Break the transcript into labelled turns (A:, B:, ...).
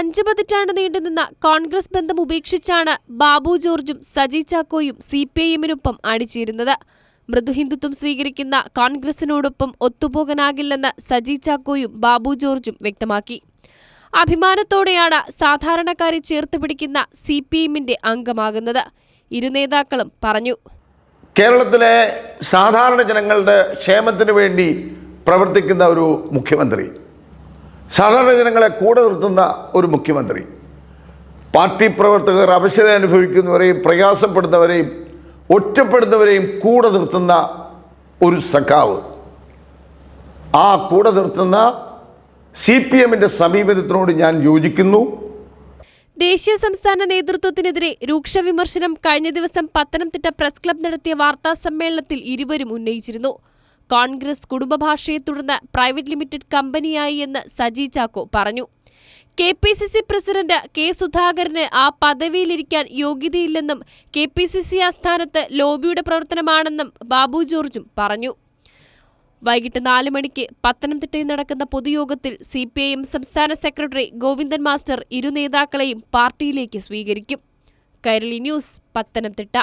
A: അഞ്ചു പതിറ്റാണ്ട് നീണ്ടുനിന്ന കോൺഗ്രസ് ബന്ധം ഉപേക്ഷിച്ചാണ് ബാബു ജോർജും സജി ചാക്കോയും സി പി ഐ എമ്മിനൊപ്പം അണിചേരുന്നത്. മൃദുഹിന്ദുത്വം സ്വീകരിക്കുന്ന കോൺഗ്രസിനോടൊപ്പം ഒത്തുപോകാനാകില്ലെന്ന് സജി ചാക്കോയും ബാബു ജോർജും വ്യക്തമാക്കി. അഭിമാനത്തോടെയാണ് സാധാരണക്കാരെ ചേർത്ത് പിടിക്കുന്ന സി പി എമ്മിന്റെ അംഗമാകുന്നത്. ഇരു നേതാക്കളും പറഞ്ഞു.
B: കേരളത്തിലെ സാധാരണ ജനങ്ങളുടെ ക്ഷേമത്തിന് വേണ്ടി പ്രവർത്തിക്കുന്ന ഒരു മുഖ്യമന്ത്രി സാധാരണ ജനങ്ങളെ കൂടെ നിർത്തുന്ന ഒരു മുഖ്യമന്ത്രി. പാർട്ടി പ്രവർത്തകർ അവശത അനുഭവിക്കുന്നവരെയും പ്രയാസപ്പെടുന്നവരെയും ഒറ്റപ്പെടുന്നവരെയും കൂടെ നിർത്തുന്ന ഒരു സഖാവ്. ആ കൂടെ നിർത്തുന്ന സി പി എമ്മിന്റെ സമീപനത്തിനോട് ഞാൻ യോജിക്കുന്നു.
A: ദേശീയ സംസ്ഥാന നേതൃത്വത്തിനെതിരെ രൂക്ഷ വിമർശനം കഴിഞ്ഞ ദിവസം പത്തനംതിട്ട പ്രസ് ക്ലബ് നടത്തിയ വാർത്താ സമ്മേളനത്തിൽ ഇരുവരും ഉന്നയിച്ചിരുന്നു. കോൺഗ്രസ് കുടുംബഭാഷയെ തുടർന്ന് പ്രൈവറ്റ് ലിമിറ്റഡ് കമ്പനിയായി എന്ന് സജി ചാക്കോ പറഞ്ഞു. K P C C president K സുധാകരന് ആ പദവിയിലിരിക്കാൻ യോഗ്യതയില്ലെന്നും കെ പി സി സി ആസ്ഥാനത്ത് ലോബിയുടെ പ്രവർത്തനമാണെന്നും ബാബു ജോർജും പറഞ്ഞു. വൈകിട്ട് നാല് മണിക്ക് പത്തനംതിട്ടയിൽ നടക്കുന്ന പൊതുയോഗത്തിൽ സി പി ഐ എം സംസ്ഥാന സെക്രട്ടറി ഗോവിന്ദൻ മാസ്റ്റർ ഇരു നേതാക്കളെയും പാർട്ടിയിലേക്ക് സ്വീകരിക്കും. കൈരളി ന്യൂസ് പത്തനംതിട്ട.